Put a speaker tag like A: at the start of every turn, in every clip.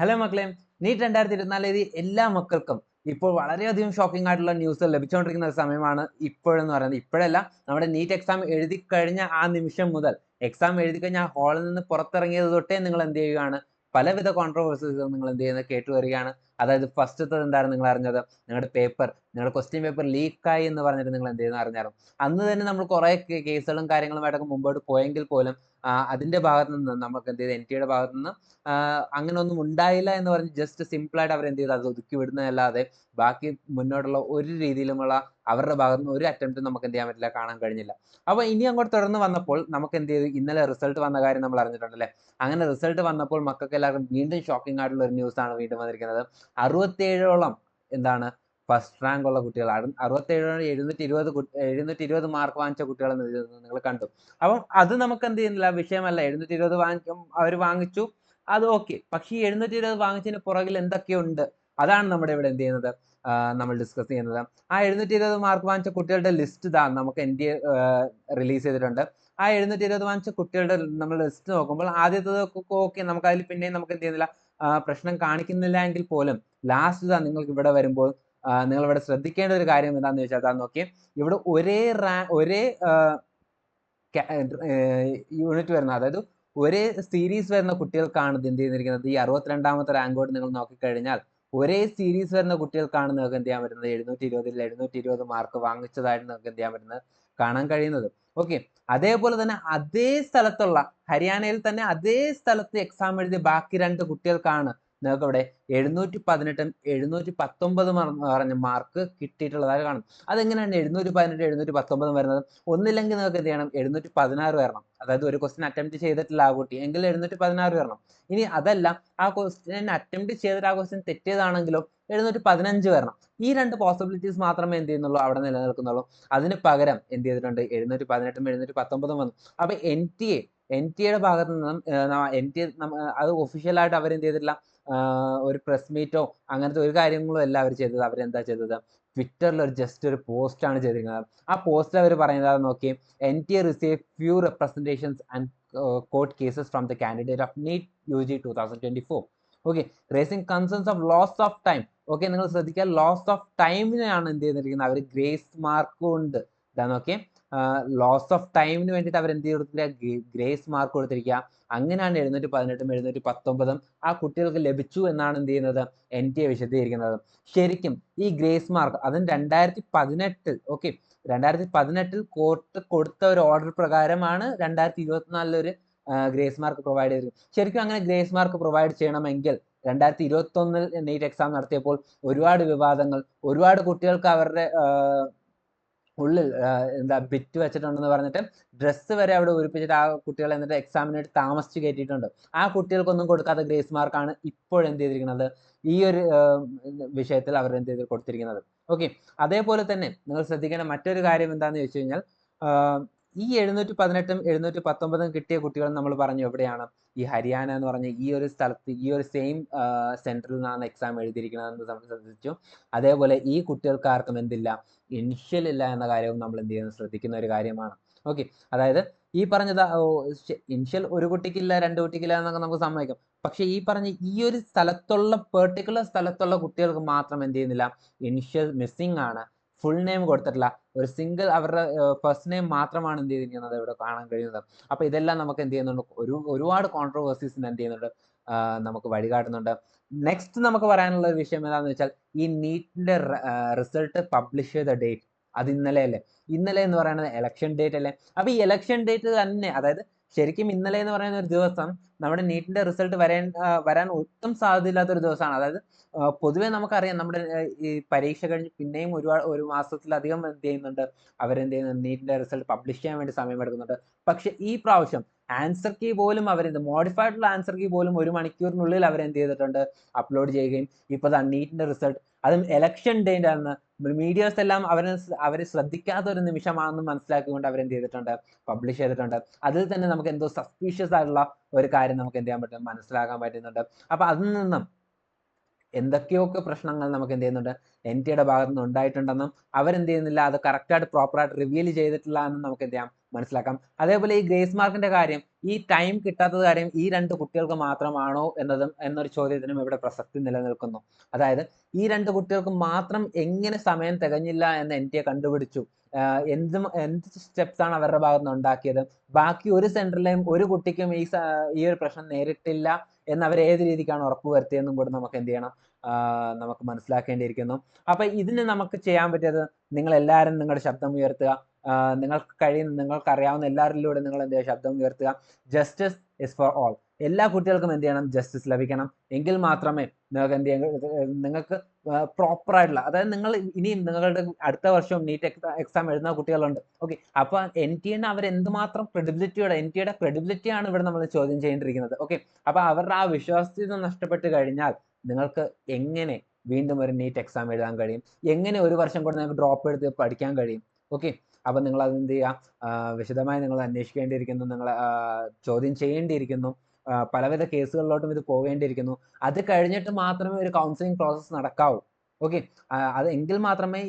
A: Hello മക്കളെ NEET രണ്ടായിരത്തി ഇരുപത്തിനാല് തീയതി എല്ലാ മക്കൾക്കും ഇപ്പോൾ വളരെയധികം ഷോക്കിംഗ് ആയിട്ടുള്ള ന്യൂസ് ലഭിച്ചുകൊണ്ടിരിക്കുന്ന സമയമാണ് ഇപ്പോഴെന്ന് പറയുന്നത്. ഇപ്പോഴല്ല നമ്മുടെ നീറ്റ് എക്സാം എഴുതി കഴിഞ്ഞ ആ നിമിഷം മുതൽ എക്സാം എഴുതി കഴിഞ്ഞ ആ ഹാളിൽ നിന്ന് പുറത്തിറങ്ങിയത് തൊട്ടേ നിങ്ങൾ എന്ത് ചെയ്യുകയാണ്? പലവിധ കോൺട്രവേഴ്സീസ് നിങ്ങൾ എന്ത് ചെയ്യുന്നത്? കേട്ടു വരികയാണ് അതായത് ഫസ്റ്റത്തെ എന്താണ് നിങ്ങൾ അറിഞ്ഞത്? നിങ്ങളുടെ പേപ്പർ നിങ്ങളുടെ ക്വസ്റ്റ്യൻ പേപ്പർ ലീക്കായി എന്ന് പറഞ്ഞിട്ട് നിങ്ങൾ എന്ത് ചെയ്യുന്ന അറിഞ്ഞാലും. അന്ന് തന്നെ നമ്മൾ കുറേ കേസുകളും കാര്യങ്ങളുമായിട്ടൊക്കെ മുമ്പോട്ട് പോയെങ്കിൽ പോലും അതിന്റെ ഭാഗത്ത് നിന്ന് നമുക്ക് എന്ത് ചെയ്ത്? എൻ ടിയുടെ ഭാഗത്ത് നിന്ന് അങ്ങനെ ഒന്നും ഉണ്ടായില്ല എന്ന് പറഞ്ഞ് ജസ്റ്റ് സിമ്പിളായിട്ട് അവർ എന്ത് ചെയ്ത്? അത് ഒതുക്കി വിടുന്നതല്ലാതെ ബാക്കി മുന്നോട്ടുള്ള ഒരു രീതിയിലുമുള്ള അവരുടെ ഭാഗത്ത് നിന്ന് ഒരു അറ്റംപ്റ്റും നമുക്ക് എന്ത് ചെയ്യാൻ പറ്റില്ല കാണാൻ കഴിഞ്ഞില്ല. അപ്പോൾ ഇനി അങ്ങോട്ട് തുടർന്ന് വന്നപ്പോൾ നമുക്ക് എന്ത് ചെയ്തു? ഇന്നലെ റിസൾട്ട് വന്ന കാര്യം നമ്മൾ അറിഞ്ഞിട്ടുണ്ടല്ലേ? അങ്ങനെ റിസൾട്ട് വന്നപ്പോൾ മക്കൾക്ക് എല്ലാവർക്കും വീണ്ടും ഷോക്കിംഗ് ആയിട്ടുള്ള ഒരു ന്യൂസ് ആണ് വീണ്ടും വന്നിരിക്കുന്നത്. അറുപത്തേഴോളം എന്താണ് ഫസ്റ്റ് റാങ്ക് ഉള്ള കുട്ടികൾ. അറുപത്തേഴോളം എഴുന്നൂറ്റി ഇരുപത് എഴുന്നൂറ്റി ഇരുപത് മാർക്ക് വാങ്ങിച്ച കുട്ടികൾ നിങ്ങൾ കണ്ടു. അപ്പം അത് നമുക്ക് എന്ത് ചെയ്യുന്നില്ല? വിഷയമല്ല. എഴുന്നൂറ്റി ഇരുപത് വാങ്ങിക്കും അവർ വാങ്ങിച്ചു. അത് ഓക്കെ പക്ഷേ ഈ എഴുന്നൂറ്റി ഇരുപത് വാങ്ങിച്ചതിന് പുറകിൽ എന്തൊക്കെയുണ്ട്? അതാണ് നമ്മുടെ ഇവിടെ എന്ത് ചെയ്യുന്നത്? നമ്മൾ ഡിസ്കസ് ചെയ്യുന്നത്. ആ എഴുന്നൂറ്റി ഇരുപത് മാർക്ക് വാങ്ങിച്ച കുട്ടികളുടെ ലിസ്റ്റ് ഇതാ നമുക്ക് എൻ ഡി എ റിലീസ് ചെയ്തിട്ടുണ്ട്. ആ എഴുന്നൂറ്റി ഇരുപത് വാങ്ങിച്ച കുട്ടികളുടെ നമ്മൾ ലിസ്റ്റ് നോക്കുമ്പോൾ ആദ്യത്തെ ഓക്കെ നമുക്ക് അതിൽ പിന്നെയും നമുക്ക് എന്ത് ചെയ്യുന്നില്ല? പ്രശ്നം കാണിക്കുന്നില്ല എങ്കിൽ പോലും ലാസ്റ്റ് ഇതാ നിങ്ങൾക്ക് ഇവിടെ വരുമ്പോൾ നിങ്ങൾ ഇവിടെ ശ്രദ്ധിക്കേണ്ട ഒരു കാര്യം എന്താണെന്ന് വെച്ചാൽ അതാ നോക്കി ഇവിടെ ഒരേ റാ ഒരേ യൂണിറ്റ് വരുന്ന അതായത് ഒരേ സീരീസ് വരുന്ന കുട്ടികൾക്കാണ് ഇത് എന്ത് ചെയ്തിരിക്കുന്നത്? ഈ അറുപത്തിരണ്ടാമത്തെ റാങ്കോട് നിങ്ങൾ നോക്കിക്കഴിഞ്ഞാൽ ഒരേ സീരീസ് വരുന്ന കുട്ടികൾക്കാണ് നിങ്ങൾക്ക് എന്ത് ചെയ്യാൻ പറ്റുന്നത്? എഴുന്നൂറ്റി ഇരുപതിൽ എഴുന്നൂറ്റി ഇരുപത് മാർക്ക് വാങ്ങിച്ചതായിട്ട് നിങ്ങൾക്ക് എന്ത് ചെയ്യാൻ പറ്റുന്നത്? കാണാൻ കഴിയുന്നത്. ഓക്കെ അതേപോലെ തന്നെ അതേ സ്ഥലത്തുള്ള ഹരിയാനയിൽ തന്നെ അതേ സ്ഥലത്ത് എക്സാം എഴുതിയ ബാക്കി രണ്ട് കുട്ടികൾക്കാണ് നിങ്ങൾക്ക് ഇവിടെ എഴുന്നൂറ്റി പതിനെട്ടും എഴുന്നൂറ്റി പത്തൊമ്പതും പറഞ്ഞ മാർക്ക് കിട്ടിയിട്ടുള്ളതായി കാണും. അതെങ്ങനെയാണ് എഴുന്നൂറ്റി പതിനെട്ട് എഴുന്നൂറ്റി പത്തൊമ്പതും വരുന്നത്? ഒന്നില്ലെങ്കിൽ നിങ്ങൾക്ക് എന്ത് ചെയ്യണം? എഴുന്നൂറ്റി പതിനാറ് വരണം. അതായത് ഒരു ക്വസ്റ്റ്യൻ അറ്റംപ്റ്റ് ചെയ്തിട്ടില്ല ആ കുട്ടി എങ്കിൽ എഴുന്നൂറ്റി പതിനാറ് വരണം. ഇനി അതല്ല ആ ക്വസ്റ്റ്യൻ അറ്റംപ്റ്റ് ചെയ്തിട്ട് ആ ക്വസ്റ്റ്യൻ തെറ്റിയതാണെങ്കിലോ എഴുന്നൂറ്റി പതിനഞ്ച് വരണം. ഈ രണ്ട് പോസിബിലിറ്റീസ് മാത്രമേ എന്ത് ചെയ്യുന്നുള്ളൂ? അവിടെ നിലനിൽക്കുന്നുള്ളൂ. അതിന് പകരം എന്ത് ചെയ്തിട്ടുണ്ട്? എഴുന്നൂറ്റി പതിനെട്ടും എഴുന്നൂറ്റി പത്തൊമ്പതും വന്നു. അപ്പൊ N T A N T എയുടെ ഭാഗത്ത് നിന്നും എൻ ടി അത് ഒഫീഷ്യലായിട്ട് അവരെന്ത് ചെയ്തിട്ടില്ല ഒരു പ്രസ് മീറ്റോ അങ്ങനത്തെ ഒരു കാര്യങ്ങളും അല്ല അവർ ചെയ്തത്. അവരെന്താ ചെയ്തത്? ട്വിറ്ററിൽ ഒരു ജസ്റ്റ് ഒരു പോസ്റ്റ് ആണ് ചെയ്തിരിക്കുന്നത്. ആ പോസ്റ്റിൽ അവർ പറയുന്നത് നോക്കി N T A receive few representations and court cases from the candidate of NEET U G two thousand twenty four okay raising concerns of loss of time okay നിങ്ങൾ ശ്രദ്ധിക്കുക ലോസ് ഓഫ് ടൈമിനെയാണ് എന്ത് ചെയ്തിരിക്കുന്നത്? അവർ ഗ്രേസ് മാർക്കും ഉണ്ട്. ഇതാ നോക്കിയേ loss of ടൈമിന് വേണ്ടിയിട്ട് അവർ എന്ത് ചെയ്തിട്ടില്ല ഗ്രേസ് മാർക്ക് കൊടുത്തിരിക്കുക അങ്ങനെയാണ് എഴുന്നൂറ്റി പതിനെട്ടും എഴുന്നൂറ്റി പത്തൊമ്പതും ആ കുട്ടികൾക്ക് ലഭിച്ചു എന്നാണ് എന്ത് ചെയ്യുന്നത്? എൻ ടി എ വിശദീകരിക്കുന്നത്. ശരിക്കും ഈ ഗ്രേസ് മാർക്ക് അതും രണ്ടായിരത്തി പതിനെട്ടിൽ ഓക്കെ രണ്ടായിരത്തി പതിനെട്ടിൽ കോർട്ട് കൊടുത്ത ഒരു ഓർഡർ പ്രകാരമാണ് രണ്ടായിരത്തി ഇരുപത്തിനാലിൽ ഒരു ഗ്രേസ് മാർക്ക് പ്രൊവൈഡ് ചെയ്തത്. ശരിക്കും അങ്ങനെ ഗ്രേസ് മാർക്ക് പ്രൊവൈഡ് ചെയ്യണമെങ്കിൽ രണ്ടായിരത്തി ഇരുപത്തി ഒന്നിൽ നീറ്റ് എക്സാം നടത്തിയപ്പോൾ ഒരുപാട് വിവാദങ്ങൾ ഒരുപാട് കുട്ടികൾക്ക് അവരുടെ ഉള്ളിൽ എന്താ ബിറ്റ് വെച്ചിട്ടുണ്ടെന്ന് പറഞ്ഞിട്ട് ഡ്രസ്സ് വരെ അവിടെ ഒരുപ്പിച്ചിട്ട് ആ കുട്ടികളെ എന്നിട്ട് എക്സാമിനായിട്ട് താമസിച്ച് കയറ്റിയിട്ടുണ്ട്. ആ കുട്ടികൾക്കൊന്നും കൊടുക്കാത്ത ഗ്രേസ് മാർക്കാണ് ഇപ്പോൾ എന്ത് ചെയ്തിരിക്കുന്നത്? ഈ ഒരു വിഷയത്തിൽ അവർ എന്ത് ചെയ്ത് കൊടുത്തിരിക്കുന്നത്? ഓക്കെ അതേപോലെ തന്നെ നിങ്ങൾ ശ്രദ്ധിക്കേണ്ട മറ്റൊരു കാര്യം എന്താണെന്ന് ചോദിച്ചു കഴിഞ്ഞാൽ ഈ എഴുന്നൂറ്റി പതിനെട്ടും എഴുന്നൂറ്റി പത്തൊമ്പതും കിട്ടിയ കുട്ടികൾ നമ്മൾ പറഞ്ഞു എവിടെയാണ്? ഈ ഹരിയാന എന്ന് പറഞ്ഞ ഈ ഒരു സ്ഥലത്ത് ഈ ഒരു സെയിം സെന്ററിൽ നിന്നാണ് എക്സാം എഴുതിയിരിക്കുന്നതെന്ന് നമ്മൾ ശ്രദ്ധിച്ചു. അതേപോലെ ഈ കുട്ടികൾക്കാർക്കും എന്തില്ല? ഇനിഷ്യൽ ഇല്ല എന്ന കാര്യവും നമ്മൾ എന്ത് ചെയ്യുന്നത് ശ്രദ്ധിക്കുന്ന ഒരു കാര്യമാണ്. ഓക്കെ അതായത് ഈ പറഞ്ഞത് ഇനിഷ്യൽ ഒരു കുട്ടിക്കില്ല രണ്ട് കുട്ടിക്കില്ല എന്നൊക്കെ നമുക്ക് സമ്മതിക്കാം. പക്ഷെ ഈ പറഞ്ഞ ഈ ഒരു സ്ഥലത്തുള്ള പെർട്ടിക്കുലർ സ്ഥലത്തുള്ള കുട്ടികൾക്ക് മാത്രം എന്ത് ചെയ്യുന്നില്ല? ഇനിഷ്യൽ മിസ്സിംഗ് ആണ്. ഫുൾ നെയിം കൊടുത്തിട്ടില്ല. ഒരു സിംഗിൾ അവരുടെ ഫസ്റ്റ് നെയിം മാത്രമാണ് എന്ത് ചെയ്തിരിക്കുന്നത് ഇവിടെ കാണാൻ കഴിയുന്നത്. അപ്പൊ ഇതെല്ലാം നമുക്ക് എന്ത് ചെയ്യുന്നുണ്ട്? ഒരു ഒരുപാട് കോൺട്രവേഴ്സീസിന് എന്ത് ചെയ്യുന്നുണ്ട്? നമുക്ക് വഴികാട്ടുന്നുണ്ട്. നെക്സ്റ്റ് നമുക്ക് പറയാനുള്ള ഒരു വിഷയം എന്താണെന്ന് വെച്ചാൽ ഈ നീറ്റിന്റെ റിസൾട്ട് പബ്ലിഷ് ചെയ്ത ഡേറ്റ് അത് ഇന്നലെ അല്ലേ? ഇന്നലെ എന്ന് പറയുന്നത് എലക്ഷൻ ഡേറ്റ് അല്ലേ? അപ്പൊ ഈ എലക്ഷൻ ഡേറ്റ് തന്നെ അതായത് ശരിക്കും ഇന്നലെ എന്ന് പറയുന്ന ഒരു ദിവസം നമ്മുടെ നീറ്റിന്റെ റിസൾട്ട് വരാൻ വരാൻ ഒട്ടും സാധ്യതയില്ലാത്ത ഒരു ദിവസമാണ്. അതായത് പൊതുവെ നമുക്കറിയാം നമ്മുടെ ഈ പരീക്ഷ കഴിഞ്ഞ് പിന്നെയും ഒരുപാട് ഒരു മാസത്തിലധികം എന്ത് ചെയ്യുന്നുണ്ട്? അവരെന്ത് ചെയ്യുന്നുണ്ട്? നീറ്റിന്റെ റിസൾട്ട് പബ്ലിഷ് ചെയ്യാൻ വേണ്ടി സമയമെടുക്കുന്നുണ്ട് പക്ഷെ ഈ പ്രാവശ്യം ആൻസർ കീ പോലും അവരെന്ത് മോഡിഫൈഡുള്ള ആൻസർ കീ പോലും ഒരു മണിക്കൂറിനുള്ളിൽ അവരെന്ത് ചെയ്തിട്ടുണ്ട്? അപ്ലോഡ് ചെയ്യുകയും ഇപ്പോൾ നീറ്റിന്റെ റിസൾട്ട്. അതും എലക്ഷൻ ഡേന്റെ ആണ് മീഡിയസ് എല്ലാം അവരെ അവരെ ശ്രദ്ധിക്കാത്ത ഒരു നിമിഷമാണെന്ന് മനസ്സിലാക്കിക്കൊണ്ട് അവരെന്ത് ചെയ്തിട്ടുണ്ട്? പബ്ലിഷ് ചെയ്തിട്ടുണ്ട്. അതിൽ തന്നെ നമുക്ക് എന്തോ സസ്പീഷ്യസ് ആയിട്ടുള്ള ഒരു കാര്യം നമുക്ക് എന്ത് ചെയ്യാൻ പറ്റും? മനസ്സിലാക്കാൻ പറ്റുന്നുണ്ട്. അപ്പൊ അതിൽ നിന്നും എന്തൊക്കെയൊക്കെ പ്രശ്നങ്ങൾ നമുക്ക് എന്ത് ചെയ്യുന്നുണ്ട്? എൻ ടിയുടെ ഭാഗത്തു നിന്ന് ഉണ്ടായിട്ടുണ്ടെന്നും അവരെന്ത് ചെയ്യുന്നില്ല? അത് കറക്റ്റായിട്ട് പ്രോപ്പറായിട്ട് റിവീൽ ചെയ്തിട്ടില്ല എന്നും നമുക്ക് എന്ത് ചെയ്യാം? മനസ്സിലാക്കാം. അതേപോലെ ഈ ഗ്രേസ് മാർക്കിന്റെ കാര്യം ഈ ടൈം കിട്ടാത്തത് കാര്യം ഈ രണ്ട് കുട്ടികൾക്ക് മാത്രമാണോ എന്നതും എന്നൊരു ചോദ്യത്തിനും ഇവിടെ പ്രസക്തി നിലനിൽക്കുന്നു. അതായത് ഈ രണ്ട് കുട്ടികൾക്ക് മാത്രം എങ്ങനെ സമയം തികഞ്ഞില്ല എന്ന് എൻ ടി കണ്ടുപിടിച്ചു എന്ത് എന്ത് സ്റ്റെപ്സ് ആണ് അവരുടെ ഭാഗത്ത് നിന്ന് ഉണ്ടാക്കിയത്? ബാക്കി ഒരു സെന്ററിലെയും ഒരു കുട്ടിക്കും ഈ ഈ ഒരു പ്രശ്നം നേരിട്ടില്ല. എന്ന് അവർ ഏത് രീതിക്കാണ് ഉറപ്പുവരുത്തിയെന്നും കൂടെ നമുക്ക് എന്ത് ചെയ്യണം നമുക്ക് മനസ്സിലാക്കേണ്ടിയിരിക്കുന്നു. അപ്പൊ ഇതിന് നമുക്ക് ചെയ്യാൻ പറ്റിയത് നിങ്ങൾ എല്ലാവരും നിങ്ങളുടെ ശബ്ദം ഉയർത്തുക നിങ്ങൾക്ക് കഴിയുന്ന നിങ്ങൾക്ക് അറിയാവുന്ന എല്ലാവരിലൂടെ നിങ്ങൾ എന്ത് ചെയ്യുക? ശബ്ദം ഉയർത്തുക. ജസ്റ്റിസ് ഇസ് ഫോർ ഓൾ എല്ലാ കുട്ടികൾക്കും എന്ത് ചെയ്യണം? ജസ്റ്റിസ് ലഭിക്കണം. എങ്കിൽ മാത്രമേ നിങ്ങൾക്ക് എന്ത് ചെയ്യാൻ നിങ്ങൾക്ക് പ്രോപ്പർ ആയിട്ടുള്ള അതായത് നിങ്ങൾ ഇനിയും നിങ്ങളുടെ അടുത്ത വർഷവും നീറ്റ് എക്സാം എഴുതുന്ന കുട്ടികളുണ്ട്. ഓക്കെ അപ്പോൾ എൻ ടി എന്നെ അവർ എന്തുമാത്രം ക്രെഡിബിലിറ്റിയോടെ എൻ ടിയുടെ ക്രെഡിബിലിറ്റിയാണ് ഇവിടെ നമ്മൾ ചോദ്യം ചെയ്യേണ്ടിയിരിക്കുന്നത്. ഓക്കെ അപ്പോൾ അവരുടെ ആ വിശ്വാസ്യത നഷ്ടപ്പെട്ട് കഴിഞ്ഞാൽ നിങ്ങൾക്ക് എങ്ങനെ വീണ്ടും ഒരു നീറ്റ് എക്സാം എഴുതാൻ കഴിയും? എങ്ങനെ ഒരു വർഷം കൊണ്ട് നിങ്ങൾക്ക് ഡ്രോപ്പ് എടുത്ത് പഠിക്കാൻ കഴിയും? ഓക്കെ അപ്പൊ നിങ്ങൾ അത് എന്ത് ചെയ്യുക വിശദമായി നിങ്ങൾ അന്വേഷിക്കേണ്ടിയിരിക്കുന്നു നിങ്ങൾ ചോദ്യം ചെയ്യേണ്ടിയിരിക്കുന്നു. പലവിധ കേസുകളിലോട്ടും ഇത് പോകേണ്ടിയിരിക്കുന്നു. അത് കഴിഞ്ഞിട്ട് മാത്രമേ ഒരു കൗൺസിലിംഗ് പ്രോസസ്സ് നടക്കാവൂ. ഓക്കെ അത് എങ്കിൽ മാത്രമേ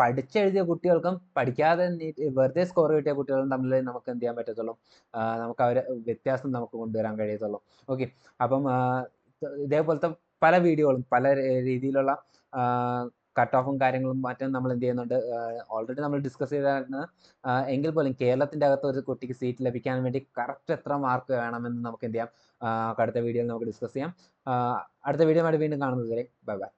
A: പഠിച്ചെഴുതിയ കുട്ടികൾക്കും പഠിക്കാതെ വെറുതെ സ്കോർ കിട്ടിയ കുട്ടികളും തമ്മിൽ നമുക്ക് എന്ത് ചെയ്യാൻ പറ്റത്തുള്ളൂ? നമുക്ക് അവരെ വ്യത്യാസം നമുക്ക് കൊണ്ടുവരാൻ കഴിയത്തുള്ളൂ. ഓക്കെ അപ്പം ഇതേപോലത്തെ പല വീഡിയോകളും പല രീതിയിലുള്ള കട്ട് ഓഫും കാര്യങ്ങളും മറ്റും നമ്മൾ എന്ത് ചെയ്യുന്നുണ്ട് ഓൾറെഡി നമ്മൾ ഡിസ്കസ് ചെയ്തായിരുന്നു എങ്കിൽ പോലും കേരളത്തിന്റെ അകത്ത് ഒരു കുട്ടിക്ക് സീറ്റ് ലഭിക്കാൻ വേണ്ടി കറക്റ്റ് എത്ര മാർക്ക് വേണമെന്ന് നമുക്ക് എന്ത് ചെയ്യാം അടുത്ത വീഡിയോയിൽ നമുക്ക് ഡിസ്കസ് ചെയ്യാം. അടുത്ത വീഡിയോ ആയിട്ട് വീണ്ടും കാണുന്നത് വരെ ബൈ ബൈ